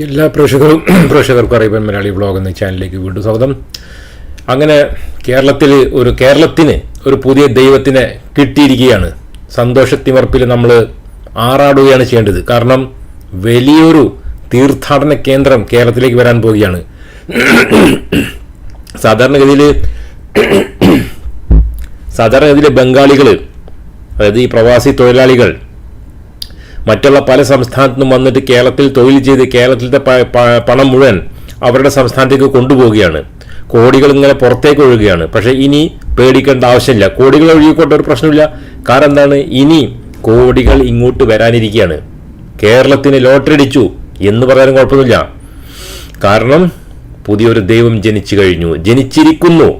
എല്ലാ പ്രേക്ഷകരും പ്രേക്ഷകർക്കും അറിയാൻ മലയാളി വ്ളോഗ് എന്ന ചാനലിലേക്ക് വീണ്ടും സ്വാഗതം. അങ്ങനെ കേരളത്തിൽ ഒരു കേരളത്തിന് ഒരു പുതിയ ദൈവത്തിനെ കിട്ടിയിരിക്കുകയാണ്. സന്തോഷത്തിമർപ്പിൽ നമ്മൾ ആറാടുകയാണ് ചെയ്യേണ്ടത്. കാരണം വലിയൊരു തീർത്ഥാടന കേന്ദ്രം കേരളത്തിലേക്ക് വരാൻ പോവുകയാണ്. സാധാരണഗതിയിൽ സാധാരണഗതിയിൽ ബംഗാളികൾ അതായത് ഈ പ്രവാസി തൊഴിലാളികൾ മറ്റുള്ള പല സംസ്ഥാനത്തു നിന്നും വന്നിട്ട് കേരളത്തിൽ തൊഴിൽ ചെയ്ത് കേരളത്തിലത്തെ പണം മുഴുവൻ അവരുടെ സംസ്ഥാനത്തേക്ക് കൊണ്ടുപോവുകയാണ്. കോടികൾ ഇങ്ങനെ പുറത്തേക്ക് ഒഴുകുകയാണ്. പക്ഷേ ഇനി പേടിക്കേണ്ട ആവശ്യമില്ല. കോടികൾ ഒഴുകിക്കോട്ടെ ഒരു പ്രശ്നമില്ല. കാരണം എന്താണ്? ഇനി കോടികൾ ഇങ്ങോട്ട് വരാനിരിക്കുകയാണ്. കേരളത്തിന് ലോട്ടറി അടിച്ചു എന്ന് പറയാനും കുഴപ്പമൊന്നുമില്ല. കാരണം പുതിയൊരു ദൈവം ജനിച്ചു കഴിഞ്ഞു. ജനിച്ചിരിക്കുന്നു.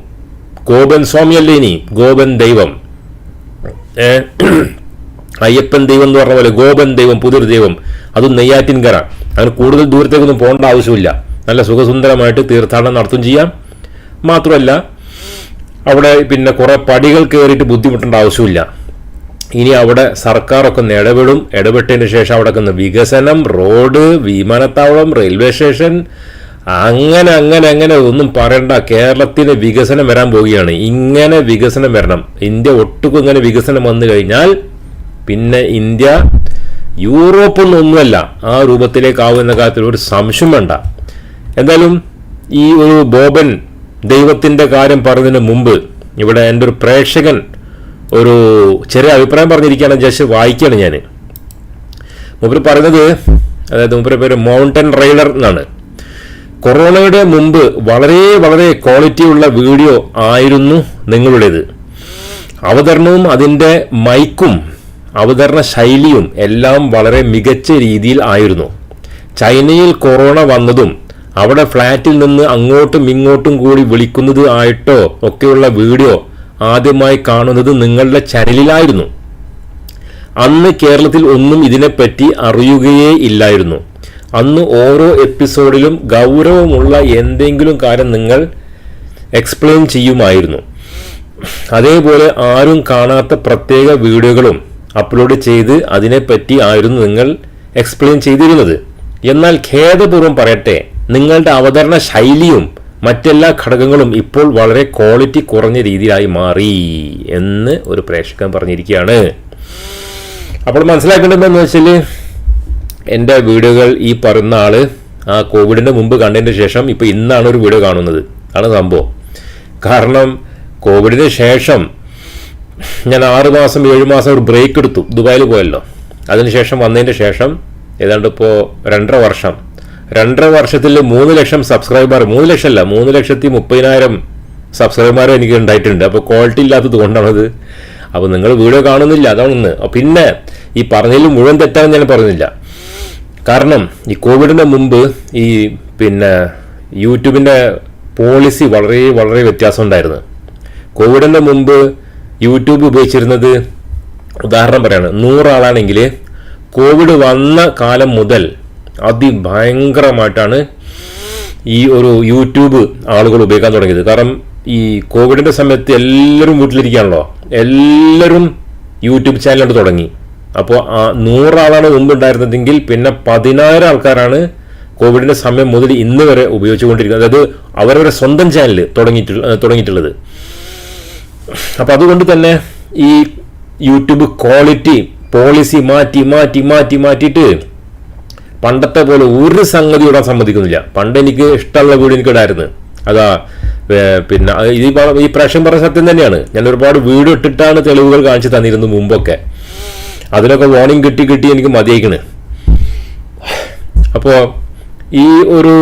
ഗോപൻ സ്വാമിയല്ലേ ഇനി? ഗോപൻ ദൈവം. അയ്യപ്പൻ ദൈവം എന്ന് പറഞ്ഞ പോലെ ഗോപൻ ദൈവം പുതിയൊരു ദൈവം. അതും നെയ്യാറ്റിൻകര. അതിന് കൂടുതൽ ദൂരത്തേക്കൊന്നും പോകേണ്ട ആവശ്യമില്ല. നല്ല സുഖസുന്ദരമായിട്ട് തീർത്ഥാടനം നടത്തും ചെയ്യാം. മാത്രമല്ല അവിടെ പിന്നെ കുറേ പടികൾ കയറിയിട്ട് ബുദ്ധിമുട്ടേണ്ട ആവശ്യമില്ല. ഇനി അവിടെ സർക്കാരൊക്കെ ഒന്ന് ഇടപെടും. ഇടപെട്ടതിന് ശേഷം അവിടെ ഒന്ന് വികസനം റോഡ് വിമാനത്താവളം റെയിൽവേ സ്റ്റേഷൻ അങ്ങനെ അങ്ങനെ അങ്ങനെ ഒന്നും പറയണ്ട. കേരളത്തിന് വികസനം വരാൻ പോവുകയാണ്. ഇങ്ങനെ വികസനം വരണം. ഇന്ത്യ ഒട്ടുക്കും ഇങ്ങനെ വികസനം വന്നു കഴിഞ്ഞാൽ പിന്നെ ഇന്ത്യ യൂറോപ്പൊന്നും ഒന്നുമല്ല ആ രൂപത്തിലേക്കാവുന്ന കാര്യത്തിൽ ഒരു സംശയം വേണ്ട. എന്തായാലും ഈ ഒരു ബോബൻ ദൈവത്തിന്റെ കാര്യം പറഞ്ഞതിന് മുമ്പ് ഇവിടെ എന്റെ ഒരു പ്രേക്ഷകൻ ഒരു ചെറിയ അഭിപ്രായം പറഞ്ഞിരിക്കുകയാണ്. ജസ്റ്റ് വായിക്കുകയാണ് ഞാൻ മൂപ്പര് പറയുന്നത് അതായത് മൂപ്പര് പേര് മൗണ്ടൻ റൈഡർ എന്നാണ്. കൊറോണയുടെ മുമ്പ് വളരെ വളരെ ക്വാളിറ്റി ഉള്ള വീഡിയോ ആയിരുന്നു നിങ്ങളുടേത്. അവതരണവും അതിന്റെ മൈക്കും അവതരണ ശൈലിയും എല്ലാം വളരെ മികച്ച രീതിയിൽ ആയിരുന്നു. ചൈനയിൽ കൊറോണ വന്നതും അവിടെ ഫ്ലാറ്റിൽ നിന്ന് അങ്ങോട്ടും ഇങ്ങോട്ടും കൂടി വിളിക്കുന്നത് ആയിട്ടോ ഒക്കെയുള്ള വീഡിയോ ആദ്യമായി കാണുന്നത് നിങ്ങളുടെ ചരലിലായിരുന്നു. അന്ന് കേരളത്തിൽ ഒന്നും ഇതിനെപ്പറ്റി അറിയുകയേ ഇല്ലായിരുന്നു. അന്ന് ഓരോ എപ്പിസോഡിലും ഗൗരവമുള്ള എന്തെങ്കിലും കാര്യം നിങ്ങൾ എക്സ്പ്ലെയിൻ ചെയ്യുമായിരുന്നു. അതേപോലെ ആരും കാണാത്ത പ്രത്യേക വീഡിയോകളും അപ്ലോഡ് ചെയ്ത് അതിനെപ്പറ്റി ആയിരുന്നു നിങ്ങൾ എക്സ്പ്ലെയിൻ ചെയ്തിരുന്നത്. എന്നാൽ ഖേദപൂർവം പറയട്ടെ നിങ്ങളുടെ അവതരണ ശൈലിയും മറ്റെല്ലാ ഘടകങ്ങളും ഇപ്പോൾ വളരെ ക്വാളിറ്റി കുറഞ്ഞ രീതിയിലായി മാറി എന്ന് ഒരു പ്രേക്ഷകൻ പറഞ്ഞിരിക്കുകയാണ്. അപ്പോൾ മനസ്സിലാക്കേണ്ടതെന്ന് വെച്ചാൽ എന്റെ വീഡിയോകൾ ഈ പറയുന്ന ആൾ ആ കോവിഡിന്റെ മുമ്പ് കണ്ടതിന് ശേഷം ഇപ്പോൾ ഇന്നാണ് ഒരു വീഡിയോ കാണുന്നത്. ആണ് സംഭവം. കാരണം കോവിഡിന് ശേഷം ഞാൻ ആറ് മാസം ഏഴ് മാസം ഒരു ബ്രേക്ക് എടുത്തു. ദുബായിൽ പോയല്ലോ. അതിനുശേഷം വന്നതിന് ശേഷം ഏതാണ്ട് ഇപ്പോൾ രണ്ടര വർഷം. രണ്ടര വർഷത്തിൽ മൂന്ന് ലക്ഷം സബ്സ്ക്രൈബർ മൂന്ന് ലക്ഷം അല്ല മൂന്ന് ലക്ഷത്തി മുപ്പതിനായിരം സബ്സ്ക്രൈബർമാർ എനിക്ക് ഉണ്ടായിട്ടുണ്ട്. അപ്പോൾ ക്വാളിറ്റി ഇല്ലാത്തത് കൊണ്ടാണത്. അപ്പോൾ നിങ്ങൾ വീഡിയോ കാണുന്നില്ല അതാണെന്ന് പിന്നെ ഈ പറഞ്ഞതിൽ മുഴുവൻ തെറ്റാന്ന് ഞാൻ പറയുന്നില്ല കാരണം ഈ കോവിഡിന് മുമ്പ് ഈ പിന്നെ യൂട്യൂബിന്റെ പോളിസി വളരെ വളരെ വ്യത്യാസം ഉണ്ടായിരുന്നു. കോവിഡിന് മുമ്പ് യൂട്യൂബ് ഉപയോഗിച്ചിരുന്നത് ഉദാഹരണം പറയാണ്. നൂറാളാണെങ്കിൽ കോവിഡ് വന്ന കാലം മുതൽ അതിഭയങ്കരമായിട്ടാണ് ഈ ഒരു യൂട്യൂബ് ആളുകൾ ഉപയോഗിക്കാൻ തുടങ്ങിയത്. കാരണം ഈ കോവിഡിന്റെ സമയത്ത് എല്ലാവരും വീട്ടിലിരിക്കുകയാണല്ലോ. എല്ലാവരും യൂട്യൂബ് ചാനലുണ്ട് തുടങ്ങി. അപ്പോൾ ആ നൂറാളാണ് മുമ്പ് ഉണ്ടായിരുന്നതെങ്കിൽ പിന്നെ പതിനായിരം ആൾക്കാരാണ് കോവിഡിന്റെ സമയം മുതൽ ഇന്ന് വരെ ഉപയോഗിച്ചുകൊണ്ടിരിക്കുന്നത്. അതായത് അവരവരുടെ സ്വന്തം ചാനൽ തുടങ്ങിയിട്ടുള്ള തുടങ്ങിയിട്ടുള്ളത്. അപ്പം അതുകൊണ്ട് തന്നെ ഈ യൂട്യൂബ് ക്വാളിറ്റി പോളിസി മാറ്റി മാറ്റി മാറ്റി മാറ്റിയിട്ട് പണ്ടത്തെ പോലെ ഒരു സംഗതി ഇടാൻ സമ്മതിക്കുന്നില്ല. പണ്ട് എനിക്ക് ഇഷ്ടമുള്ള വീഡിയോ എനിക്ക് ഇടായിരുന്നു. അതാ പിന്നെ ഈ ഈ പ്രാവശ്യം പറഞ്ഞ സത്യം തന്നെയാണ്. ഞാൻ ഒരുപാട് വീട് ഇട്ടിട്ടാണ് തെളിവുകൾ കാണിച്ചു തന്നിരുന്നു മുമ്പൊക്കെ. അതിനൊക്കെ വാർണിംഗ് കിട്ടി കിട്ടി എനിക്ക് മതിയായിക്കണ്. അപ്പോൾ ഈ ഒരു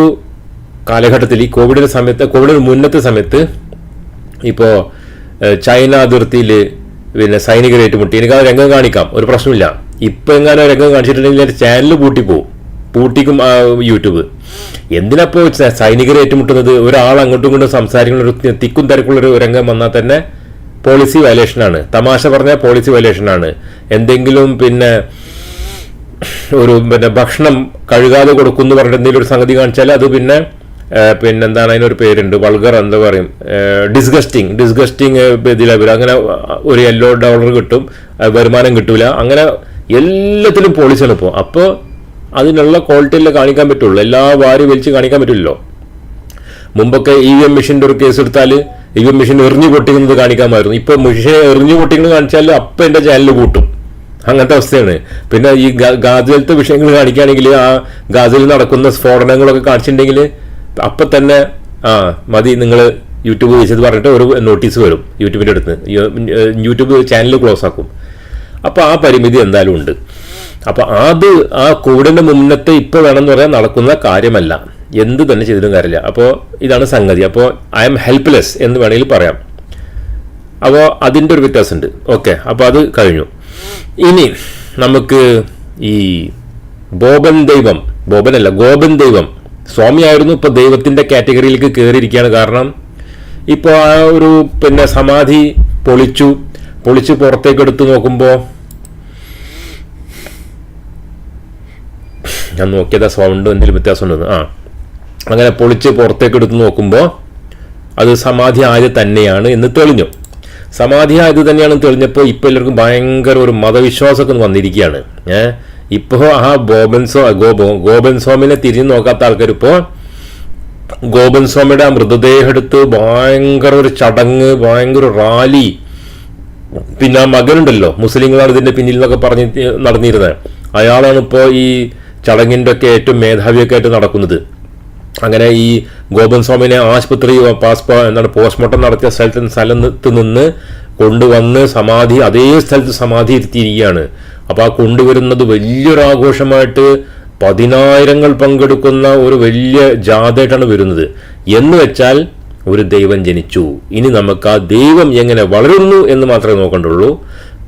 കാലഘട്ടത്തിൽ ഈ കോവിഡിന്റെ സമയത്ത് കോവിഡിന് മുന്നത്തെ സമയത്ത് ഇപ്പോൾ ചൈന അതിർത്തിയിൽ പിന്നെ സൈനികർ ഏറ്റുമുട്ടി എനിക്ക് ആ രംഗം കാണിക്കാം. ഒരു പ്രശ്നമില്ല. ഇപ്പം എങ്ങാനും രംഗം കാണിച്ചിട്ടുണ്ടെങ്കിൽ എന്റെ ചാനൽ പൂട്ടിപ്പോവും പൂട്ടിക്കും യൂട്യൂബ്. എന്തിനപ്പോൾ സൈനികർ ഏറ്റുമുട്ടുന്നത്? ഒരാൾ അങ്ങോട്ടും ഇങ്ങോട്ടും സംസാരിക്കുന്ന ഒരു തിക്കും തിരക്കുള്ള ഒരു രംഗം വന്നാൽ തന്നെ പോളിസി വയലേഷനാണ് തമാശ പറഞ്ഞാൽ പോളിസി വയലേഷനാണ് എന്തെങ്കിലും പിന്നെ ഒരു പിന്നെ ഭക്ഷണം കഴുകാതെ കൊടുക്കുന്നു പറഞ്ഞിട്ട് എന്തെങ്കിലും ഒരു സംഗതി കാണിച്ചാൽ അത് പിന്നെ ആ, പിന്നെ എന്താണ് അതിനൊരു പേരുണ്ട് വൾഗർ എന്താ പറയും. ഡിസ്ഗസ്റ്റിംഗ് ഡിസ്ഗസ്റ്റിംഗ് ഇതിലാ വരും അങ്ങനെ ഒരു യെല്ലോ ഡോളർ കിട്ടും വരുമാനം കിട്ടൂല. അങ്ങനെ എല്ലാത്തിലും പോളിസിയാണ് ഇപ്പോൾ അപ്പോൾ അതിനുള്ള ക്വാളിറ്റിയല്ലേ കാണിക്കാൻ പറ്റുള്ളൂ. എല്ലാ വാരി വലിച്ച് കാണിക്കാൻ പറ്റില്ലല്ലോ. മുമ്പൊക്കെ ഇ വി എം മെഷീന്റെ ഒരു കേസ് എടുത്താൽ ഇ വി എം മെഷീൻ എറിഞ്ഞു പൊട്ടിക്കുന്നത് കാണിക്കാമായിരുന്നു. ഇപ്പോൾ മെഷീൻ എറിഞ്ഞു പൊട്ടിക്കുന്നത് കാണിച്ചാൽ അപ്പം എന്റെ ചാനൽ കൂട്ടും അങ്ങനത്തെ അവസ്ഥയാണ്. പിന്നെ ഈ ഗ- ഗാസയിലത്തെ വിഷയങ്ങൾ കാണിക്കുകയാണെങ്കിൽ ആ ഗാസിൽ നടക്കുന്ന സ്ഫോടനങ്ങളൊക്കെ കാണിച്ചിട്ടുണ്ടെങ്കിൽ അപ്പം തന്നെ ആ മതി നിങ്ങൾ യൂട്യൂബ് വെച്ചത് പറഞ്ഞിട്ട് ഒരു നോട്ടീസ് വരും യൂട്യൂബിന്റെ അടുത്ത്. യൂട്യൂബ് ചാനൽ ക്ലോസ് ആക്കും. അപ്പോൾ ആ പരിമിതി എന്തായാലും ഉണ്ട്. അപ്പോൾ അത് ആ കോവിഡിന്റെ മുന്നത്തെ ഇപ്പോൾ വേണമെന്ന് പറയാൻ നടക്കുന്ന കാര്യമല്ല. എന്ത് തന്നെ ചെയ്തിട്ടും കാര്യമില്ല. അപ്പോൾ ഇതാണ് സംഗതി. അപ്പോൾ ഐ എം ഹെൽപ്ലെസ് എന്ന് വേണമെങ്കിൽ പറയാം. അപ്പോൾ അതിന്റെ ഒരു വ്യത്യാസമുണ്ട്. ഓക്കെ അപ്പോൾ അത് കഴിഞ്ഞു. ഇനി നമുക്ക് ഈ ബോബൻ ദൈവം ബോബനല്ല ഗോപൻ ദൈവം സ്വാമിയായിരുന്നു ഇപ്പോൾ ദൈവത്തിന്റെ കാറ്റഗറിയിലേക്ക് കയറിയിരിക്കുകയാണ് കാരണം ഇപ്പോൾ ആ ഒരു പിന്നെ സമാധി പൊളിച്ചു പൊളിച്ച് പുറത്തേക്ക് എടുത്തു നോക്കുമ്പോൾ ഞാൻ നോക്കിയതാ സൗണ്ട് എന്തെങ്കിലും വ്യത്യാസം ഉണ്ടെന്ന് ആ അങ്ങനെ പൊളിച്ച് പുറത്തേക്ക് എടുത്ത് നോക്കുമ്പോൾ അത് സമാധി ആയത് തന്നെയാണ് എന്ന് തെളിഞ്ഞു. സമാധി ആയത് തന്നെയാണ് തെളിഞ്ഞപ്പോൾ ഇപ്പോൾ എല്ലാവർക്കും ഭയങ്കര ഒരു മതവിശ്വാസമൊക്കെ വന്നിരിക്കുകയാണ്. ഏഹ് ഇപ്പോൾ ആ ഗോപൻ സോ ഗോപ ഗോപൻ സ്വാമിനെ തിരിഞ്ഞു നോക്കാത്ത ആൾക്കാർ ഇപ്പോൾ ഗോപൻ സ്വാമിയുടെ ആ മൃതദേഹം എടുത്ത് ഭയങ്കര ഒരു ചടങ്ങ് ഭയങ്കര റാലി. പിന്നെ ആ മകനുണ്ടല്ലോ മുസ്ലിങ്ങളാണ് ഇതിന്റെ പിന്നിൽ എന്നൊക്കെ പറഞ്ഞ് നടന്നിരുന്നത് അയാളാണ് ഇപ്പോൾ ഈ ചടങ്ങിന്റെ ഒക്കെ ഏറ്റവും മേധാവിയൊക്കെ ആയിട്ട് നടക്കുന്നത്. അങ്ങനെ ഈ ഗോപൻ സ്വാമിനെ ആശുപത്രി പാസ്പോ എന്താണ് പോസ്റ്റ്മോർട്ടം നടത്തിയ സ്ഥലത്ത് സ്ഥലത്ത് നിന്ന് കൊണ്ടുവന്ന് സമാധി അതേ സ്ഥലത്ത് സമാധി ഇരുത്തിയിരിക്കുകയാണ്. അപ്പോൾ ആ കൊണ്ടുവരുന്നത് വലിയൊരു ആഘോഷമായിട്ട് പതിനായിരങ്ങൾ പങ്കെടുക്കുന്ന ഒരു വലിയ ജാഥയായിട്ടാണ് വരുന്നത്. എന്ന് വെച്ചാൽ ഒരു ദൈവം ജനിച്ചു. ഇനി നമുക്ക് ആ ദൈവം എങ്ങനെ വളരുന്നു എന്ന് മാത്രമേ നോക്കണ്ടുള്ളൂ.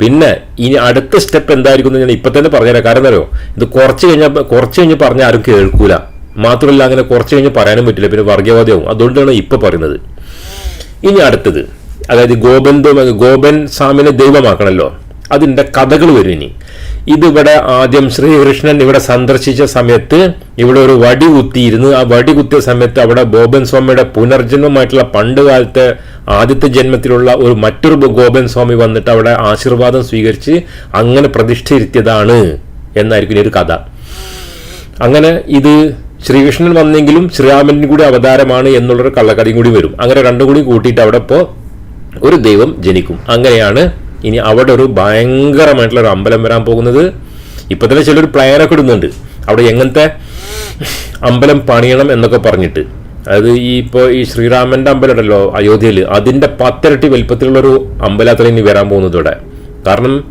പിന്നെ ഇനി അടുത്ത സ്റ്റെപ്പ് എന്തായിരിക്കും എന്ന് ഞാൻ ഇപ്പം തന്നെ പറഞ്ഞുതരാം. കാരണം അറിയോ ഇത് കുറച്ച് കഴിഞ്ഞാൽ കുറച്ച് കഴിഞ്ഞ് പറഞ്ഞാൽ ആരും കേൾക്കൂല. മാത്രമല്ല അങ്ങനെ കുറച്ച് കഴിഞ്ഞ് പറയാനും പറ്റില്ല. പിന്നെ വർഗീയവാദിയാവും അതുകൊണ്ടാണ് ഇപ്പം പറയുന്നത്. ഇനി അടുത്തത്. അതായത് ഗോപൻ ഗോപൻ സ്വാമിനെ ദൈവമാക്കണമല്ലോ അതിന്റെ കഥകൾ വരും ഇനി ഇതിവിടെ ആദ്യം ശ്രീകൃഷ്ണൻ ഇവിടെ സന്ദർശിച്ച സമയത്ത് ഇവിടെ ഒരു വടി കുത്തിയിരുന്നു. ആ വടി കുത്തിയ സമയത്ത് അവിടെ ഗോപൻ സ്വാമിയുടെ പുനർജന്മമായിട്ടുള്ള പണ്ട് കാലത്തെ ആദ്യത്തെ ജന്മത്തിലുള്ള ഒരു മറ്റൊരു ഗോപൻ സ്വാമി വന്നിട്ട് അവിടെ ആശീർവാദം സ്വീകരിച്ച് അങ്ങനെ പ്രതിഷ്ഠയിരുത്തിയതാണ് എന്നായിരിക്കും ഒരു കഥ. അങ്ങനെ ഇത് ശ്രീകൃഷ്ണൻ വന്നെങ്കിലും ശ്രീരാമൻ കൂടി അവതാരമാണ് എന്നുള്ളൊരു കള്ളക്കഥയും കൂടി വരും. അങ്ങനെ രണ്ടും കൂടി കൂട്ടിയിട്ട് അവിടെ ഇപ്പോൾ ഒരു ദൈവം ജനിക്കും. അങ്ങനെയാണ് ഇനി അവിടെ ഒരു ഭയങ്കരമായിട്ടുള്ള ഒരു അമ്പലം വരാൻ പോകുന്നത്. ഇപ്പൊ തന്നെ ചിലർ പ്ലാനൊക്കെ ഇടുന്നുണ്ട്. അവിടെ എങ്ങനത്തെ അമ്പലം പണിയണം എന്നൊക്കെ പറഞ്ഞിട്ട്. അതായത് ഈ ഇപ്പോൾ ഈ ശ്രീരാമന്റെ അമ്പലം ഉണ്ടല്ലോ അയോധ്യയിൽ അതിന്റെ പത്തിരട്ടി വലിപ്പത്തിലുള്ളൊരു അമ്പലത്തിൽ ഇനി വരാൻ പോകുന്നത് ഇവിടെ. കാരണം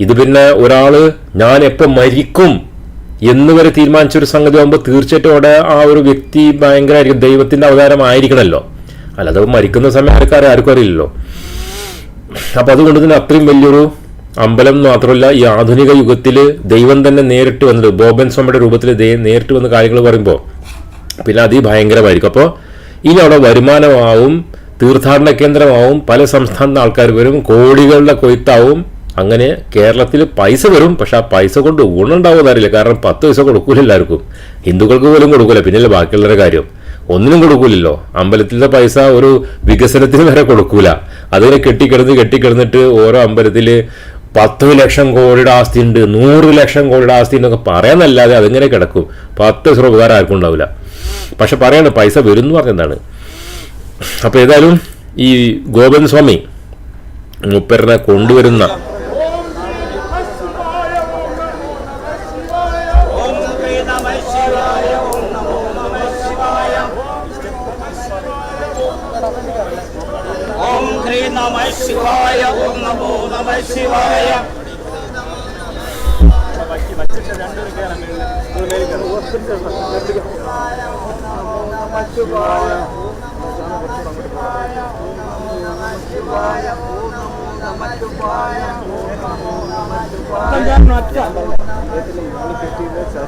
ഇത് പിന്നെ ഒരാൾ ഞാൻ എപ്പോൾ മരിക്കും എന്ന് വരെ തീരുമാനിച്ച ഒരു സംഗതി ആകുമ്പോൾ തീർച്ചയായിട്ടും അവിടെ ആ ഒരു വ്യക്തി ഭയങ്കരമായിരിക്കും ദൈവത്തിന്റെ അവതാരം ആയിരിക്കണമല്ലോ അല്ലാതെ മരിക്കുന്ന സമയം ആർക്കാരും ആർക്കും അറിയില്ലല്ലോ. അപ്പൊ അതുകൊണ്ട് തന്നെ അത്രയും വലിയൊരു അമ്പലം മാത്രമല്ല ഈ ആധുനിക യുഗത്തിൽ ദൈവം തന്നെ നേരിട്ട് വന്നത് ബോബൻ സ്വാമിയുടെ രൂപത്തിൽ നേരിട്ട് വന്ന കാര്യങ്ങൾ പറയുമ്പോൾ പിന്നെ അതിഭയങ്കരമായിരിക്കും അപ്പോൾ ഇനി അവിടെ വരുമാനമാവും തീർത്ഥാടന കേന്ദ്രമാവും പല സംസ്ഥാനത്തെ ആൾക്കാർ വരും കോടികളുടെ കൊയ്ത്താവും. അങ്ങനെ കേരളത്തിൽ പൈസ വരും പക്ഷെ ആ പൈസ കൊണ്ട് ഗുണം അറിയില്ല. കാരണം പത്ത് പൈസ കൊടുക്കൂല എല്ലാവർക്കും. ഹിന്ദുക്കൾക്ക് പോലും കൊടുക്കൂല പിന്നല്ലേ ബാക്കിയുള്ളവരുടെ കാര്യം. ഒന്നിനും കൊടുക്കൂലല്ലോ. അമ്പലത്തിലെ പൈസ ഒരു വികസനത്തിന് വരെ കൊടുക്കൂല. അതിനെ കെട്ടിക്കിടന്ന് കെട്ടിക്കിടന്നിട്ട് ഓരോ അമ്പലത്തിൽ പത്ത് ലക്ഷം കോടിയുടെ ആസ്തി ഉണ്ട് നൂറ് ലക്ഷം കോടിയുടെ ആസ്തി എന്നൊക്കെ പറയാനല്ലാതെ അതിങ്ങനെ കിടക്കും. പത്ത് പൈസ ഉപകാരം ആർക്കും ഉണ്ടാവില്ല. പക്ഷെ പറയാണ് പൈസ വരും എന്ന് പറഞ്ഞതാണ്. അപ്പൊ ഏതായാലും ഈ ഗോപൻ സ്വാമി മുപ്പരനെ കൊണ്ടുവരുന്ന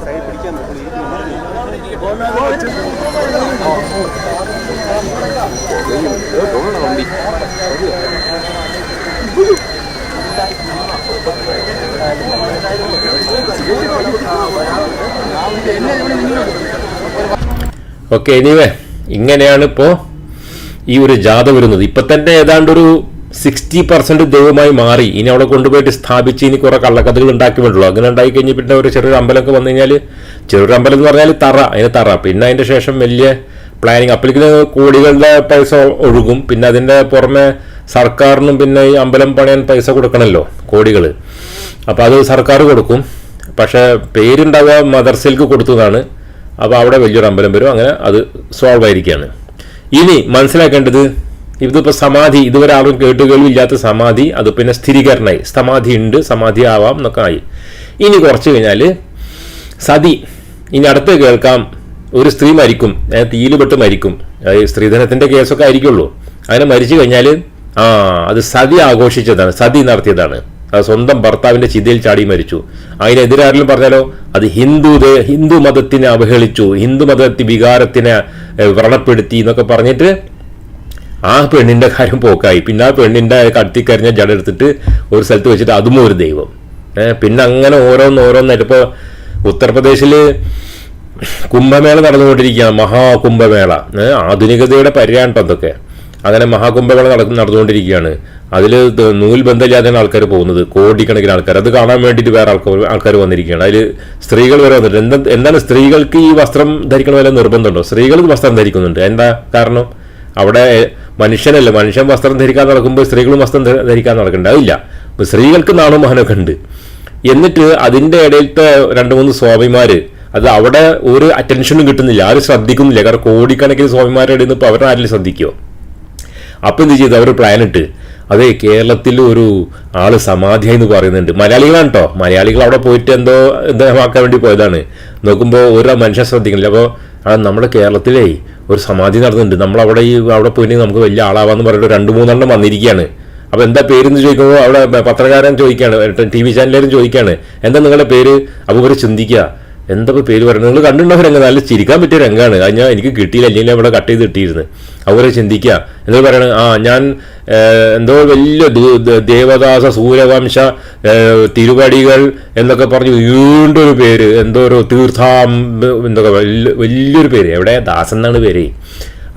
സൈഡ് പിടിക്കാൻ വണ്ടി ഓക്കെ എനിവേ ഇങ്ങനെയാണ് ഇപ്പോൾ ഈ ഒരു ജാഥ വരുന്നത്. ഇപ്പൊ തന്നെ ഏതാണ്ട് ഒരു സിക്സ്റ്റി പെർസെന്റ് ദൈവമായി മാറി. ഇനി അവിടെ കൊണ്ടുപോയിട്ട് സ്ഥാപിച്ച് ഇനി കുറെ കള്ളക്കഥകൾ ഉണ്ടാക്കി അങ്ങനെ ഉണ്ടായി കഴിഞ്ഞ് പിന്നെ ഒരു ചെറിയൊരു അമ്പലമൊക്കെ വന്നു കഴിഞ്ഞാൽ ചെറിയൊരു അമ്പലം എന്ന് പറഞ്ഞാൽ തറ അതിന് തറ. പിന്നെ അതിന്റെ ശേഷം വലിയ പ്ലാനിങ് അപ്പോഴേക്കും കോടികളുടെ പൈസ ഒഴുകും. പിന്നെ അതിന്റെ പുറമെ സർക്കാരിനും പിന്നെ ഈ അമ്പലം പണിയാൻ പൈസ കൊടുക്കണമല്ലോ കോടികൾ അപ്പോൾ അത് സർക്കാർ കൊടുക്കും. പക്ഷേ പേരുണ്ടാവുക മദർസയിലേക്ക് കൊടുത്തതാണ്. അപ്പോൾ അവിടെ വലിയൊരു അമ്പലം വരും. അങ്ങനെ അത് സോൾവ് ആയിരിക്കുകയാണ്. ഇനി മനസ്സിലാക്കേണ്ടത് ഇതിപ്പോൾ സമാധി ഇതുവരെ ആളും കേട്ടുകേൾവില്ലാത്ത സമാധി അത് പിന്നെ സ്ഥിരീകരണമായി സമാധി ഉണ്ട് സമാധി ആവാം എന്നൊക്കെ ആയി. ഇനി കുറച്ച് കഴിഞ്ഞാൽ സതി. ഇനി അടുത്ത് കേൾക്കാം. ഒരു സ്ത്രീ മരിക്കും. ഏ, തീയിൽ പെട്ട് മരിക്കും. സ്ത്രീധനത്തിന്റെ കേസൊക്കെ ആയിരിക്കുള്ളൂ. അങ്ങനെ മരിച്ചു കഴിഞ്ഞാൽ ആ അത് സതി ആഘോഷിച്ചതാണ് സതി നടത്തിയതാണ്. അത് സ്വന്തം ഭർത്താവിന്റെ ചിതയിൽ ചാടി മരിച്ചു. അതിനെതിരാരെങ്കിലും പറഞ്ഞാലോ? അത് ഹിന്ദു ഹിന്ദു മതത്തിനെ അവഹേളിച്ചു ഹിന്ദു മതത്തി വികാരത്തിനെ വ്രണപ്പെടുത്തി എന്നൊക്കെ പറഞ്ഞിട്ട് ആ പെണ്ണിന്റെ കാര്യം പോക്കായി. പിന്നെ ആ പെണ്ണിന്റെ കടത്തിക്കരിഞ്ഞ ജട എടുത്തിട്ട് ഒരു സ്ഥലത്ത് വെച്ചിട്ട് അതും ഒരു ദൈവം. പിന്നെ അങ്ങനെ ഓരോന്ന് ഓരോന്നായിട്ട് ഇപ്പൊ ഉത്തർപ്രദേശിൽ കുംഭമേള നടന്നുകൊണ്ടിരിക്കുകയാണ് മഹാകുംഭമേള. ആധുനികതയുടെ പര്യാണ്ടം അതൊക്കെ. അങ്ങനെ മഹാകുംഭമേള നട നടന്നുകൊണ്ടിരിക്കുകയാണ്. അതിൽ നൂൽ ബന്ധമില്ലാതെയാണ് ആൾക്കാർ പോകുന്നത്. കോടിക്കണക്കിന് ആൾക്കാർ അത് കാണാൻ വേണ്ടിയിട്ട് വേറെ ആൾക്കാർ ആൾക്കാർ വന്നിരിക്കുകയാണ്. അതിൽ സ്ത്രീകൾ വരെ വന്നിട്ടുണ്ട് എന്താ എന്താണ് സ്ത്രീകൾക്ക് ഈ വസ്ത്രം ധരിക്കണ വല്ല നിർബന്ധമുണ്ടോ? സ്ത്രീകൾ വസ്ത്രം ധരിക്കുന്നുണ്ട്. എന്താ കാരണം? അവിടെ മനുഷ്യനല്ല. മനുഷ്യൻ വസ്ത്രം ധരിക്കാൻ നടക്കുമ്പോൾ സ്ത്രീകളും വസ്ത്രം ധരിക്കാൻ നടക്കേണ്ട. അതില്ല. സ്ത്രീകൾക്ക് നാണോ മഹനൊക്കെ ഉണ്ട് എന്നിട്ട് അതിന്റെ ഇടയിലത്തെ രണ്ട് മൂന്ന് സ്വാമിമാർ അത് അവിടെ ഒരു അറ്റൻഷനും കിട്ടുന്നില്ല. ആരും ശ്രദ്ധിക്കുന്നില്ല. കാരണം കോടിക്കണക്കിന് സ്വാമിമാരുടെ ഇടയിൽ നിന്ന് ഇപ്പോൾ അവരുടെ ആരെങ്കിലും ശ്രദ്ധിക്കുമോ അപ്പൊ എന്ത് ചെയ്തു? അവർ പ്ലാൻ ഇട്ട് അതെ കേരളത്തിൽ ഒരു ആൾ സമാധി എന്ന് പറയുന്നുണ്ട്. മലയാളികളാണ് കേട്ടോ മലയാളികൾ അവിടെ പോയിട്ട് എന്തോ എന്താക്കാൻ വേണ്ടി പോയതാണ്. നോക്കുമ്പോൾ ഒരു മനുഷ്യൻ ശ്രദ്ധിക്കുന്നില്ല. അപ്പോൾ ആ നമ്മുടെ കേരളത്തിലേ ഒരു സമാധി നടന്നിട്ടുണ്ട്. നമ്മളവിടെ ഈ അവിടെ പോയിട്ട് നമുക്ക് വലിയ ആളാവാന്ന് പറഞ്ഞിട്ട് രണ്ട് മൂന്നെണ്ണം വന്നിരിക്കുകയാണ്. അപ്പോൾ എന്താ പേരെന്ന് ചോദിക്കുമ്പോൾ അവിടെ പത്രക്കാരൻ ചോദിക്കുകയാണ് ടി വി ചാനലുകാരും ചോദിക്കുകയാണ്. എന്താ നിങ്ങളുടെ പേര്? അപ്പോൾ ഇവർ ചിന്തിക്കുക. എന്താ പേര് പറയുന്നത്? നിങ്ങൾ കണ്ടിട്ടുണ്ടോ രംഗം? നല്ല ചിരിക്കാൻ പറ്റിയ രംഗമാണ് അത് ഞാൻ എനിക്ക് കിട്ടിയില്ല. അല്ലെങ്കിൽ അവിടെ കട്ട് ചെയ്ത് കിട്ടിയിരുന്നു അവരെ ചിന്തിക്കുക. എന്നിട്ട് പറയണത് ആ ഞാൻ എന്തോ വലിയ ദേവദാസ സൂര്യവംശ തിരുവടികൾ എന്നൊക്കെ പറഞ്ഞ് വീണ്ടും ഒരു പേര്. എന്തോ ഒരു തീർത്ഥാം എന്തൊക്കെ വലിയ വലിയൊരു പേര്. എവിടെ? ദാസൻ എന്നാണ് പേര്.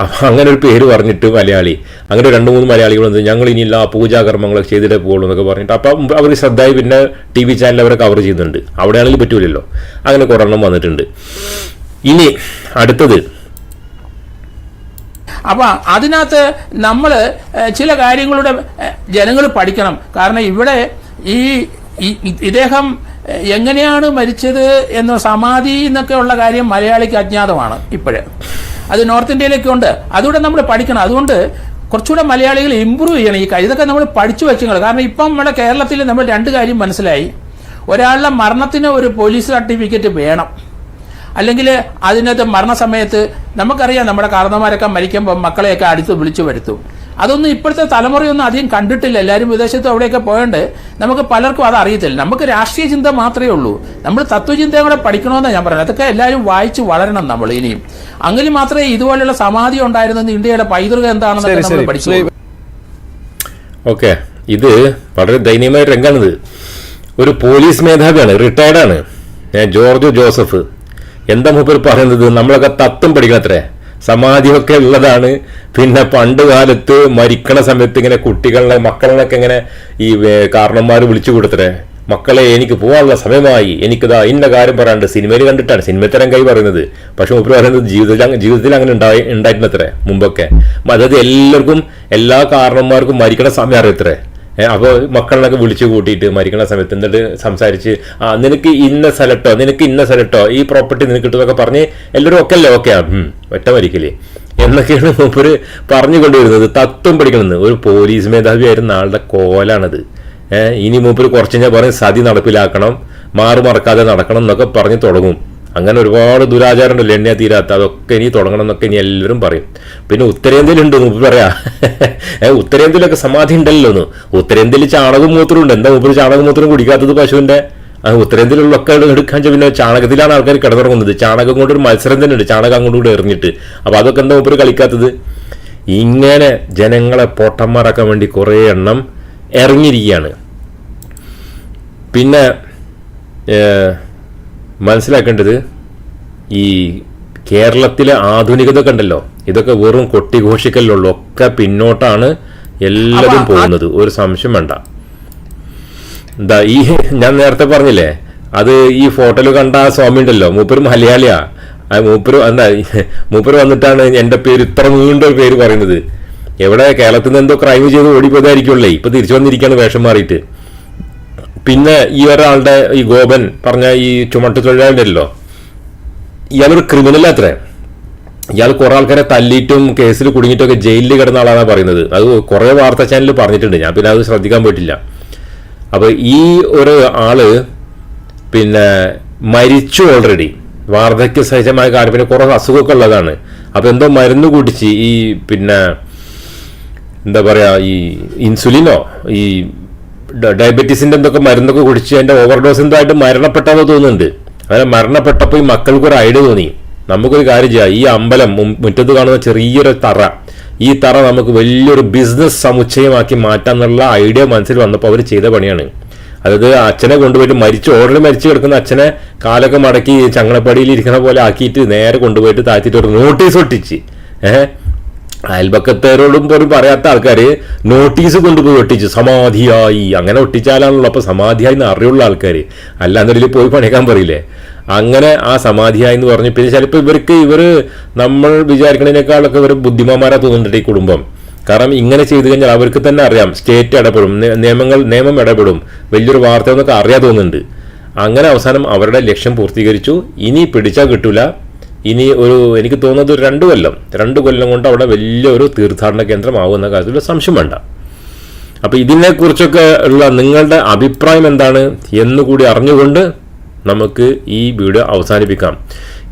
അപ്പം അങ്ങനെ ഒരു പേര് പറഞ്ഞിട്ട് മലയാളി. അങ്ങനെ രണ്ട് മൂന്ന് മലയാളികൾ വന്ന് ഞങ്ങൾ ഇനി എല്ലാ പൂജാകർമ്മങ്ങളൊക്കെ ചെയ്തിട്ടേ പോകുള്ളൂ എന്നൊക്കെ പറഞ്ഞിട്ട് അപ്പം അവർ ശ്രദ്ധയായി പിന്നെ ടി വി ചാനൽ അവരെ കവർ ചെയ്യുന്നുണ്ട്. അവിടെയാണെങ്കിൽ പറ്റൂലല്ലോ. അങ്ങനെ കുറേ വന്നിട്ടുണ്ട്. ഇനി അടുത്തത്. അപ്പൊ അതിനകത്ത് നമ്മൾ ചില കാര്യങ്ങളുടെ ജനങ്ങൾ പഠിക്കണം. കാരണം ഇവിടെ ഈ ഇദ്ദേഹം എങ്ങനെയാണ് മരിച്ചത് എന്ന സമാധി എന്നൊക്കെ ഉള്ള കാര്യം മലയാളിക്ക് അജ്ഞാതമാണ് ഇപ്പോഴ്. അത് നോർത്ത് ഇന്ത്യയിലൊക്കെ ഉണ്ട്. അതുകൂടെ നമ്മൾ പഠിക്കണം. അതുകൊണ്ട് കുറച്ചുകൂടെ മലയാളികൾ ഇമ്പ്രൂവ് ചെയ്യണം ഈ ഇതൊക്കെ നമ്മൾ പഠിച്ചു വെച്ചുങ്ങൾ കാരണം ഇപ്പം നമ്മുടെ കേരളത്തിൽ നമ്മൾ രണ്ട് കാര്യം മനസ്സിലായി. ഒരാളുടെ മരണത്തിന് ഒരു പോലീസ് സർട്ടിഫിക്കറ്റ് വേണം. അല്ലെങ്കിൽ അതിനകത്ത് മരണസമയത്ത് നമുക്കറിയാം നമ്മുടെ കാരണന്മാരൊക്കെ മരിക്കുമ്പോൾ മക്കളെയൊക്കെ അടുത്ത് വിളിച്ചു വരുത്തും. അതൊന്നും ഇപ്പോഴത്തെ തലമുറയൊന്നും അധികം കണ്ടിട്ടില്ല. എല്ലാവരും വിദേശത്ത് അവിടെയൊക്കെ പോയോണ്ട് നമുക്ക് പലർക്കും അത് അറിയത്തില്ല. നമുക്ക് രാഷ്ട്രീയ ചിന്ത മാത്രമേ ഉള്ളൂ. നമ്മൾ തത്വചിന്തയും കൂടെ പഠിക്കണമെന്നാണ് ഞാൻ പറയുന്നത്. അതൊക്കെ എല്ലാവരും വായിച്ച് വളരണം നമ്മൾ ഇനിയും. അങ്ങനെ മാത്രമേ ഇതുപോലെയുള്ള സമാധി ഉണ്ടായിരുന്നെന്ന് ഇന്ത്യയുടെ പൈതൃകം എന്താണെന്നൊക്കെ നമ്മൾ പഠിച്ചു ഓക്കെ. ഇത് വളരെ ദയനീയമായ രംഗാണിത്. ഒരു പോലീസ് മേധാവിയാണ് റിട്ടയർഡാണ് ജോർജ് ജോസഫ്. എന്താ മൂപ്പർ പറയുന്നത്? നമ്മളൊക്കെ തത്വം പഠിക്കണത്രേ. സമാധിയൊക്കെ ഉള്ളതാണ്. പിന്നെ പണ്ട് കാലത്ത് മരിക്കണ സമയത്ത് ഇങ്ങനെ കുട്ടികളെ മക്കളിനൊക്കെ ഇങ്ങനെ ഈ കാരണന്മാർ വിളിച്ചു കൊടുത്തേ മക്കളെ എനിക്ക് പോകാനുള്ള സമയമായി. എനിക്കിതാ ഇന്ന കാര്യം പറയാണ്ട് സിനിമയിൽ കണ്ടിട്ടാണ്. സിനിമ തരം കൈ പറയുന്നത്. പക്ഷെ മൂപ്പർ പറയുന്നത് ജീവിതത്തിൽ ജീവിതത്തിൽ അങ്ങനെ ഉണ്ടായി ഉണ്ടായിട്ടുണ്ടത്രേ മുമ്പൊക്കെ. അതായത് എല്ലാവർക്കും എല്ലാ കാരണന്മാർക്കും മരിക്കണ സമയം അറിയത്രേ അപ്പോൾ മക്കളിനൊക്കെ വിളിച്ചു കൂട്ടിയിട്ട് മരിക്കണ സമയത്ത് എന്നിട്ട് സംസാരിച്ച് ആ നിനക്ക് ഇന്ന സ്ഥലട്ടോ നിനക്ക് ഇന്ന സ്ഥലട്ടോ ഈ പ്രോപ്പർട്ടി നിനക്ക് കിട്ടുമെന്നൊക്കെ പറഞ്ഞ് എല്ലാവരും ഒക്കെ അല്ലേ ഓക്കെ ഒറ്റ മരിക്കില്ലേ എന്നൊക്കെയാണ് മൂപ്പര് പറഞ്ഞു കൊണ്ടുവരുന്നത് തത്വം പഠിക്കണമെന്ന് ഒരു പോലീസ് മേധാവി മേധാവിയായിരുന്ന ആളുടെ കോലാണത്. ഇനി മൂപ്പര് കുറച്ച് കഴിഞ്ഞാൽ പറഞ്ഞ് സതി നടപ്പിലാക്കണം മാറുമറക്കാതെ നടക്കണം എന്നൊക്കെ പറഞ്ഞ് തുടങ്ങും. അങ്ങനെ ഒരുപാട് ദുരാചാരമുണ്ടല്ലോ എണ്ണ തീരാത്ത. അതൊക്കെ ഇനി തുടങ്ങണം എന്നൊക്കെ ഇനി എല്ലാവരും പറയും. പിന്നെ ഉത്തരേന്ത്യയിലുണ്ട് മുമ്പ് പറയാ. ഉത്തരേന്ത്യയിലൊക്കെ സമാധി ഉണ്ടല്ലോ ഒന്ന് ഉത്തരേന്ത്യയിൽ ചാണകം മൂത്രം ഉണ്ട്. എന്താ മുമ്പ് ചാണകം മൂത്രം കുടിക്കാത്തത് പശുവിന്റെ? ആ ഉത്തരേന്ത്യയിലുള്ളൊക്കെ എടുക്കാൻ പിന്നെ ചാണകത്തിലാണ് ആൾക്കാർ കിടന്നുറങ്ങുന്നത്. ചാണകം കൊണ്ട് ഒരു മത്സരം തന്നെ ഉണ്ട് ചാണകം അങ്ങോട്ട് കൂടെ എറിഞ്ഞിട്ട്. അപ്പൊ അതൊക്കെ എന്താ മുമ്പ് കളിക്കാത്തത്? ഇങ്ങനെ ജനങ്ങളെ പൊട്ടന്മാരാക്കാൻ വേണ്ടി കുറേ എണ്ണം ഇറങ്ങിയിരിക്കുകയാണ് പിന്നെ മനസ്സിലാക്കേണ്ടത് ഈ കേരളത്തിലെ ആധുനികത കണ്ടല്ലോ. ഇതൊക്കെ വെറും കൊട്ടിഘോഷിക്കലുള്ളൂ ഒക്കെ പിന്നോട്ടാണ് എല്ലാതും പോകുന്നത്. ഒരു സംശയം വേണ്ട. എന്താ ഈ ഞാൻ നേരത്തെ പറഞ്ഞില്ലേ അത് ഈ ഫോട്ടോയിൽ കണ്ട ആ സ്വാമി ഉണ്ടല്ലോ മൂപ്പര് മലയാളിയാ. ആ മൂപ്പര് എന്താ മൂപ്പര് വന്നിട്ടാണ് എന്റെ പേര് ഇത്ര നീണ്ട ഒരു പേര് പറയുന്നത്. എവിടെ കേരളത്തിൽ നിന്ന് എന്തോ ക്രൈം ചെയ്ത് ഓടിപ്പോയതായിരിക്കുമല്ലേ ഇപ്പൊ തിരിച്ചു വന്നിരിക്കുകയാണ് വേഷം മാറിയിട്ട്. പിന്നെ ഈ ഒരാളുടെ ഈ ഗോപൻ പറഞ്ഞ ഈ ചുമട്ട് തൊഴിലാളിയല്ലോ ഇയാളൊരു ക്രിമിനൽ അത്രേ. ഇയാൾ കുറെ ആൾക്കാരെ തല്ലിയിട്ടും കേസിൽ കുടുങ്ങിയിട്ടൊക്കെ ജയിലിൽ കിടന്ന ആളാണ് പറയുന്നത്. അത് കുറേ വാർത്താ ചാനലിൽ പറഞ്ഞിട്ടുണ്ട്. ഞാൻ പിന്നെ അത് ശ്രദ്ധിക്കാൻ പറ്റില്ല അപ്പോൾ ഈ ഒരു ആൾ പിന്നെ മരിച്ചു ഓൾറെഡി വാർദ്ധക്യ സഹജമായ കാര്യം. പിന്നെ കുറെ അസുഖമൊക്കെ ഉള്ളതാണ്. അപ്പോൾ എന്തോ മരുന്ന് കുടിച്ച് ഈ പിന്നെ എന്താ പറയാ ഈ ഇൻസുലിനോ ഈ ഡ- ഡയബറ്റീസിന്റെ എന്തൊക്കെ മരുന്നൊക്കെ കുടിച്ച് അതിന്റെ ഓവർഡോസ് എന്തായിട്ട് മരണപ്പെട്ടതെന്ന് തോന്നുന്നുണ്ട്. അങ്ങനെ മരണപ്പെട്ടപ്പോൾ ഈ മക്കൾക്ക് ഒരു ഐഡിയ തോന്നി. നമുക്കൊരു കാര്യം ചെയ്യാം. ഈ അമ്പലം മുറ്റത്ത് കാണുന്ന ചെറിയൊരു തറ ഈ തറ നമുക്ക് വലിയൊരു ബിസിനസ് സമുച്ചയമാക്കി മാറ്റാം എന്നുള്ള ഐഡിയ മനസ്സിൽ വന്നപ്പോൾ അവർ ചെയ്ത പണിയാണ്. അതായത് അച്ഛനെ കൊണ്ടുപോയിട്ട് മരിച്ച് ഓൾറെഡി മരിച്ചു കിടക്കുന്ന അച്ഛനെ കാലൊക്കെ മടക്കി ചങ്ങളപ്പടിയിൽ ഇരിക്കുന്ന പോലെ ആക്കിയിട്ട് നേരെ കൊണ്ടുപോയിട്ട് താഴ്ത്തിയിട്ട് ഒരു നോട്ടീസ് ഒട്ടിച്ച്. ഏഹ്? അയൽപക്കത്തേരോടും പോലും പറയാത്ത ആൾക്കാർ നോട്ടീസ് കൊണ്ടുപോയി ഒട്ടിച്ച് സമാധിയായി. അങ്ങനെ ഒട്ടിച്ചാലാണല്ലോ അപ്പോൾ സമാധിയായി എന്ന് അറിയുള്ള ആൾക്കാർ അല്ലാന്നൊരു പോയി പണിയാൻ പറയില്ലേ? അങ്ങനെ ആ സമാധിയായി എന്ന് പറഞ്ഞു പിന്നെ ചിലപ്പോൾ ഇവർക്ക് ഇവർ നമ്മൾ വിചാരിക്കുന്നതിനേക്കാളൊക്കെ ഇവർ ബുദ്ധിമാന്മാരാ തോന്നുന്നുണ്ട് ഈ കുടുംബം. കാരണം ഇങ്ങനെ ചെയ്തു കഴിഞ്ഞാൽ അവർക്ക് തന്നെ അറിയാം സ്റ്റേറ്റ് ഇടപെടും നിയമങ്ങൾ നിയമം ഇടപെടും. വലിയൊരു വാർത്ത എന്നൊക്കെ അറിയാൻ തോന്നുന്നുണ്ട്. അങ്ങനെ അവസാനം അവരുടെ ലക്ഷ്യം പൂർത്തീകരിച്ചു. ഇനി പിടിച്ചാൽ കിട്ടൂല. ഇനി ഒരു എനിക്ക് തോന്നുന്നത് ഒരു രണ്ട് കൊല്ലം. രണ്ട് കൊല്ലം കൊണ്ട് അവിടെ വലിയൊരു തീർത്ഥാടന കേന്ദ്രമാകുന്ന കാര്യത്തിൽ സംശയം വേണ്ട. അപ്പൊ ഇതിനെക്കുറിച്ചൊക്കെ ഉള്ള നിങ്ങളുടെ അഭിപ്രായം എന്താണ് എന്നുകൂടി അറിഞ്ഞുകൊണ്ട് നമുക്ക് ഈ വീഡിയോ അവസാനിപ്പിക്കാം.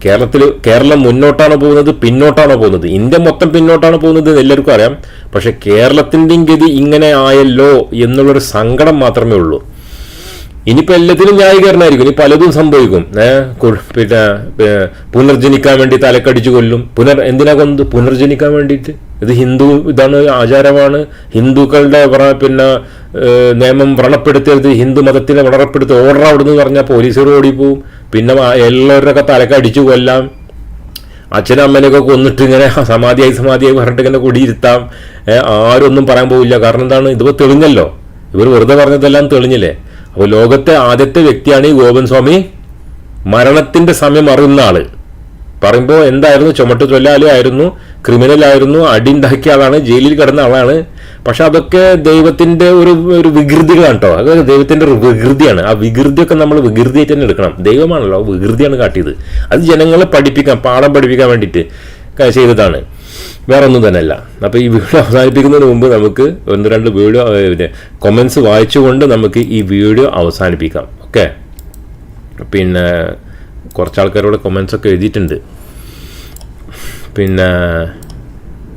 കേരളത്തിൽ കേരളം മുന്നോട്ടാണോ പോകുന്നത് പിന്നോട്ടാണോ പോകുന്നത്? ഇന്ത്യ മൊത്തം പിന്നോട്ടാണോ പോകുന്നത് എന്ന് എല്ലാവർക്കും അറിയാം. പക്ഷേ കേരളത്തിന്റെയും ഗതി ഇങ്ങനെ ആയല്ലോ എന്നുള്ളൊരു സങ്കടം മാത്രമേ ഉള്ളൂ. ഇനിയിപ്പോ എല്ലാത്തിനും ന്യായീകരണമായിരിക്കും. ഇനി പലതും സംഭവിക്കും. പിന്നെ പുനർജനിക്കാൻ വേണ്ടി തലക്കടിച്ചു കൊല്ലും. പുനർ എന്തിനാ കൊന്ത് പുനർജനിക്കാൻ വേണ്ടിയിട്ട്. ഇത് ഹിന്ദു ഇതാണ് ആചാരമാണ്. ഹിന്ദുക്കളുടെ പിന്നെ നിയമം വ്രണപ്പെടുത്തരുത്. ഹിന്ദു മതത്തിനെ വ്രണപ്പെടുത്തി ഓർഡർ അവിടുന്ന് പറഞ്ഞാൽ പോലീസുകാർ ഓടിപ്പോവും. പിന്നെ എല്ലാവരുടെയൊക്കെ തലക്കടിച്ചു കൊല്ലാം. അച്ഛനും അമ്മനെയൊക്കെ കൊന്നിട്ട് ഇങ്ങനെ സമാധിയായി സമാധിയായി പറഞ്ഞിട്ട് ഇങ്ങനെ കുടിയിരുത്താം. ആരും ഒന്നും പറയാൻ പോവില്ല. കാരണം എന്താണ്? ഇതിപ്പോൾ തെളിഞ്ഞല്ലോ. ഇവർ വെറുതെ പറഞ്ഞതെല്ലാം തെളിഞ്ഞില്ലേ? അപ്പോൾ ലോകത്തെ ആദ്യത്തെ വ്യക്തിയാണ് ഈ ഗോപൻ സ്വാമി. മരണത്തിന്റെ സമയം അറിയുന്ന ആൾ. പറയുമ്പോൾ എന്തായിരുന്നു? ചുമട്ട് തൊഴിലാളി ആയിരുന്നു ക്രിമിനൽ ആയിരുന്നു അടിയുണ്ടാക്കിയ ആളാണ് ജയിലിൽ കിടന്ന ആളാണ്. പക്ഷെ അതൊക്കെ ദൈവത്തിന്റെ ഒരു ഒരു വികൃതികളാണ് കേട്ടോ. അതൊക്കെ ദൈവത്തിന്റെ വികൃതിയാണ്. ആ വികൃതിയൊക്കെ നമ്മൾ വികൃതിയായിട്ട് തന്നെ എടുക്കണം. ദൈവമാണല്ലോ വികൃതിയാണ് കാട്ടിയത്. അത് ജനങ്ങളെ പഠിപ്പിക്കാൻ പാഠം പഠിപ്പിക്കാൻ വേണ്ടിയിട്ട് ചെയ്തതാണ്. വേറെ ഒന്നും തന്നെയല്ല. അപ്പോൾ ഈ വീഡിയോ അവസാനിപ്പിക്കുന്നതിന് മുമ്പ് നമുക്ക് ഒന്ന് രണ്ട് വീഡിയോ പിന്നെ കൊമൻസ് വായിച്ചുകൊണ്ട് നമുക്ക് ഈ വീഡിയോ അവസാനിപ്പിക്കാം. ഓക്കെ പിന്നെ കുറച്ച് ആൾക്കാരോട് ഒക്കെ എഴുതിയിട്ടുണ്ട്. പിന്നെ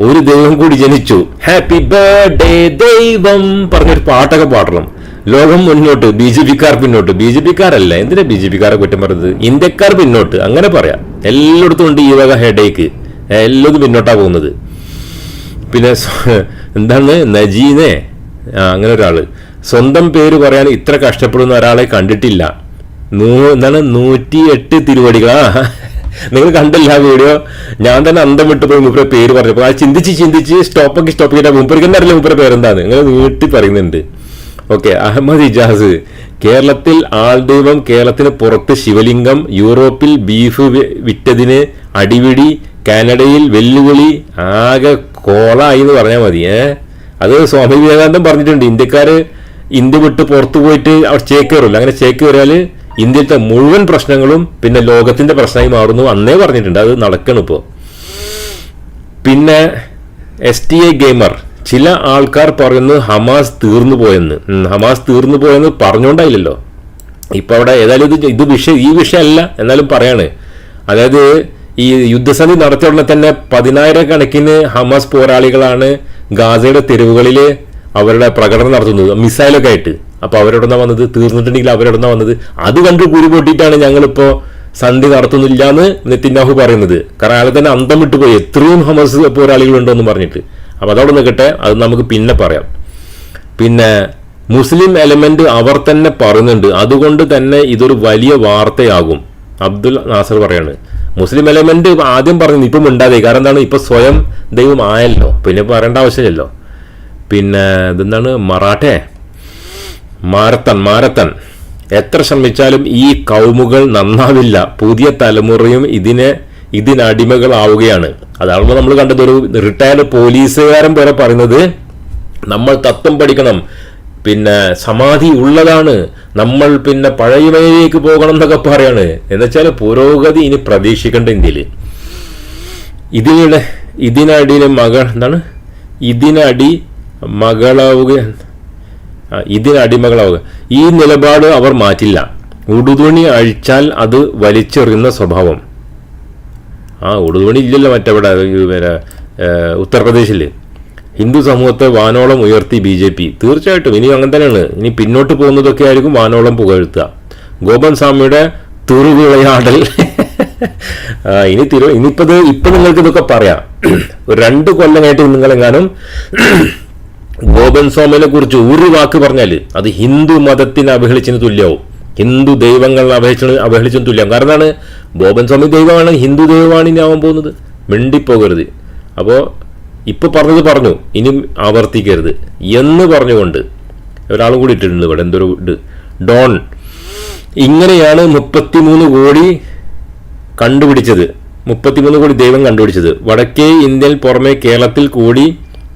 ഒരു ദൈവം കൂടി ജനിച്ചു. ഹാപ്പി ബർത്ത്ഡേ ദൈവം പറഞ്ഞൊരു പാട്ടൊക്കെ പാടണം. ലോകം മുന്നോട്ട് ബി ജെ പിക്കാർ പിന്നോട്ട്. ബി ജെ പിക്കാരല്ല എന്തിനാ ബി ജെ പിക്കാരെ കുറ്റം പറഞ്ഞത്? ഇന്ത്യക്കാർ പിന്നോട്ട്. അങ്ങനെ പറയാം. എല്ലായിടത്തും ഉണ്ട് ഈ വക ഹെഡേക്ക് എല്ലാതും പിന്നോട്ടാണ് പോകുന്നത്. പിന്നെ എന്താണ്? നജീനെ അങ്ങനെ ഒരാൾ സ്വന്തം പേര് പറയാൻ ഇത്ര കഷ്ടപ്പെടുന്ന ഒരാളെ കണ്ടിട്ടില്ല. നൂ എന്താണ്? നൂറ്റി എട്ട് തിരുവടികളാ. നിങ്ങൾ കണ്ടില്ല വീഡിയോ? ഞാൻ തന്നെ അന്തം വിട്ടു പോയി മൂപ്പരെ പേര് പറഞ്ഞപ്പോൾ ആ ചിന്തിച്ച് ചിന്തിച്ച് സ്റ്റോപ്പൊക്കെ സ്റ്റോപ്പ് ചെയ്താൽ മൂപ്പർക്ക് തന്നെ അറിയില്ല മൂപ്പരെ പേരെന്താണ് നിങ്ങൾ നീട്ടി പറയുന്നുണ്ട്. ഓക്കെ അഹമ്മദ് ഇജാസ്. കേരളത്തിൽ ആൾദൈവം കേരളത്തിന് പുറത്ത് ശിവലിംഗം യൂറോപ്പിൽ ബീഫ് വിറ്റതിന് അടിപിടി കാനഡയിൽ വെല്ലുവിളി ആകെ കോളായി എന്ന് പറഞ്ഞാൽ മതി ഏ? അത് സ്വാമി വിവേകാനന്ദൻ പറഞ്ഞിട്ടുണ്ട് ഇന്ത്യക്കാർ ഇന്ത്യ വിട്ട് പുറത്തു പോയിട്ട് അവർ ചേക്ക് കയറില്ല അങ്ങനെ ചേക്ക് കയറിയാൽ ഇന്ത്യയിലത്തെ മുഴുവൻ പ്രശ്നങ്ങളും പിന്നെ ലോകത്തിന്റെ പ്രശ്നമായി മാറുന്നു അന്നേ പറഞ്ഞിട്ടുണ്ട്. അത് നടക്കണം ഇപ്പോൾ പിന്നെ എസ് ടി എ ഗെയിമർ ചില ആൾക്കാർ പറയുന്നു ഹമാസ് തീർന്നു പോയെന്ന്. ഹമാസ് തീർന്നു പോയെന്ന് പറഞ്ഞുകൊണ്ടായില്ലല്ലോ ഇപ്പോൾ അവിടെ ഏതായാലും ഇത് ഇത് വിഷയം ഈ വിഷയമല്ല എന്നാലും പറയാണ്. അതായത് ഈ യുദ്ധസന്ധി നടത്തിയ ഉടനെ തന്നെ പതിനായിരക്കണക്കിന് ഹമാസ് പോരാളികളാണ് ഗാസയുടെ തെരുവുകളിൽ അവരുടെ പ്രകടനം നടത്തുന്നത്. മിസൈലൊക്കെ ആയിട്ട്. അപ്പൊ അവരോടൊന്നാ വന്നത്? തീർന്നിട്ടുണ്ടെങ്കിൽ അവരോടൊന്നാ വന്നത്? അത് കണ്ട് കുരു പൊട്ടിയിട്ടാണ് ഞങ്ങളിപ്പോ സന്ധി നടത്തുന്നില്ല എന്ന് നെത്തിന്നാഹു പറയുന്നത്. കാരണം അയാളെ തന്നെ അന്തം വിട്ടുപോയി എത്രയും ഹമസ് പോരാളികളുണ്ടെന്ന് പറഞ്ഞിട്ട്. അപ്പൊ അതവിടെ നിൽക്കട്ടെ അത് നമുക്ക് പിന്നെ പറയാം. പിന്നെ മുസ്ലിം എലമെന്റ് അവർ തന്നെ പറയുന്നുണ്ട്. അതുകൊണ്ട് തന്നെ ഇതൊരു വലിയ വാർത്തയാകും. അബ്ദുൽ നാസർ പറയാണ്. മുസ്ലിം എലമെന്റ് ആദ്യം പറഞ്ഞു ഇപ്പം ഉണ്ടാതെ കാരണം എന്താണ്? ഇപ്പൊ സ്വയം ദൈവം ആയല്ലോ. പിന്നെ പറയേണ്ട ആവശ്യമില്ലല്ലോ. പിന്നെ ഇതെന്താണ്? മറാഠേ. മാരത്തൻ മാരത്തൻ. എത്ര ശ്രമിച്ചാലും ഈ കൗമുകൾ നന്നാവില്ല. പുതിയ തലമുറയും ഇതിനെ ഇതിനടിമകളാവുകയാണ് അതാണല്ലോ നമ്മൾ കണ്ടത് ഒരു റിട്ടയർഡ് പോലീസുകാരൻ വരെ പറയുന്നത് നമ്മൾ തത്വം പഠിക്കണം. പിന്നെ സമാധി ഉള്ളതാണ്. നമ്മൾ പിന്നെ പഴയമയിലേക്ക് പോകണം എന്നൊക്കെ പറയാണ്. എന്നുവെച്ചാൽ പുരോഗതി ഇനി പ്രതീക്ഷിക്കേണ്ട ഇന്ത്യയിൽ ഇതിനിടെ ഇതിനടിയിലെ മകൾ എന്താണ്? ഇതിനടി മകളാവുക. ഇതിനടി ഇതിനടിമകളാവുക ഈ നിലപാട് അവർ മാറ്റില്ല. ഉടുതുണി അഴിച്ചാൽ അത് വലിച്ചെറിയുന്ന സ്വഭാവം. ആ ഉടുതുണി ഇല്ലല്ലോ മറ്റവിടെ ഉത്തർപ്രദേശിൽ ഹിന്ദു സമൂഹത്തെ വാനോളം ഉയർത്തി ബി ജെ പി. തീർച്ചയായിട്ടും ഇനി അങ്ങനെ തന്നെയാണ്. ഇനി പിന്നോട്ട് പോകുന്നതൊക്കെ ആയിരിക്കും വാനോളം പുകഴ്ത്തുക. ഗോപൻ സ്വാമിയുടെ തുറുവിളയാടൽ. ഇനി തിരു ഇനിയിപ്പത് ഇപ്പൊ നിങ്ങൾക്ക് ഇതൊക്കെ പറയാം. ഒരു രണ്ട് കൊല്ലമായിട്ട് നിങ്ങളെങ്ങാനും ഗോപൻ സ്വാമിനെ കുറിച്ച് ഒരു വാക്ക് പറഞ്ഞാൽ അത് ഹിന്ദു മതത്തിനെ അവഹേളിച്ചതിന് തുല്യവും ഹിന്ദു ദൈവങ്ങളെ അവഹേളിച്ച അവഹേളിച്ചതിന് തുല്യം. കാരണം എന്താണ്? ഗോപൻ സ്വാമി ദൈവമാണ് ഹിന്ദു ദൈവമാണ് ഇനി ആവാൻ പോകുന്നത്. മിണ്ടിപ്പോകരുത്. അപ്പോൾ ഇപ്പൊ പറഞ്ഞത് പറഞ്ഞു. ഇനി ആവർത്തിക്കരുത്. എന്ന് പറഞ്ഞുകൊണ്ട് ഒരാളും കൂടി ഇട്ടിട്ടുണ്ട് ഇവിടെ. എന്തൊരു ഇത്? ഡോൺ. ഇങ്ങനെയാണ് മുപ്പത്തിമൂന്ന് കോടി കണ്ടുപിടിച്ചത്. മുപ്പത്തിമൂന്ന് കോടി ദൈവം കണ്ടുപിടിച്ചത്. വടക്കേ ഇന്ത്യയിൽ പുറമെ കേരളത്തിൽ കൂടി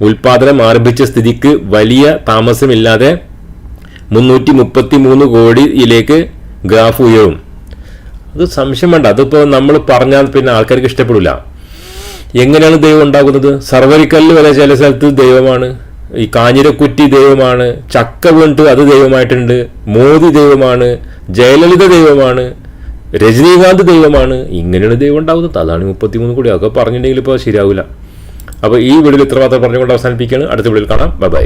ഉൽപാദനം ആരംഭിച്ച സ്ഥിതിക്ക് വലിയ താമസമില്ലാതെ മുന്നൂറ്റി മുപ്പത്തി മൂന്ന് കോടിയിലേക്ക് ഗ്രാഫ് ഉയരും. അത് സംശയം വേണ്ട. അതിപ്പോൾ നമ്മൾ പറഞ്ഞാൽ പിന്നെ ആൾക്കാർക്ക് ഇഷ്ടപ്പെടില്ല എങ്ങനെയാണ് ദൈവം ഉണ്ടാകുന്നത്? സർവരിക്കല്ല് വരെ ചില സ്ഥലത്ത് ദൈവമാണ്. ഈ കാഞ്ഞിരക്കുറ്റി ദൈവമാണ്. ചക്ക വീണിട്ട് അത് ദൈവമായിട്ടുണ്ട്. മോദി ദൈവമാണ്. ജയലളിത ദൈവമാണ്. രജനീകാന്ത് ദൈവമാണ്. ഇങ്ങനെയാണ് ദൈവം ഉണ്ടാകുന്നത്. അതാണ് മുപ്പത്തിമൂന്ന് കൂടി. അതൊക്കെ പറഞ്ഞിട്ടുണ്ടെങ്കിൽ ഇപ്പോൾ ശരിയാവില്ല അപ്പോൾ ഈ വീഡിയോയിൽ ഇത്ര മാത്രം പറഞ്ഞുകൊണ്ട് അവസാനിപ്പിക്കുകയാണ്. അടുത്ത വീഡിയോയിൽ കാണാം. ബൈ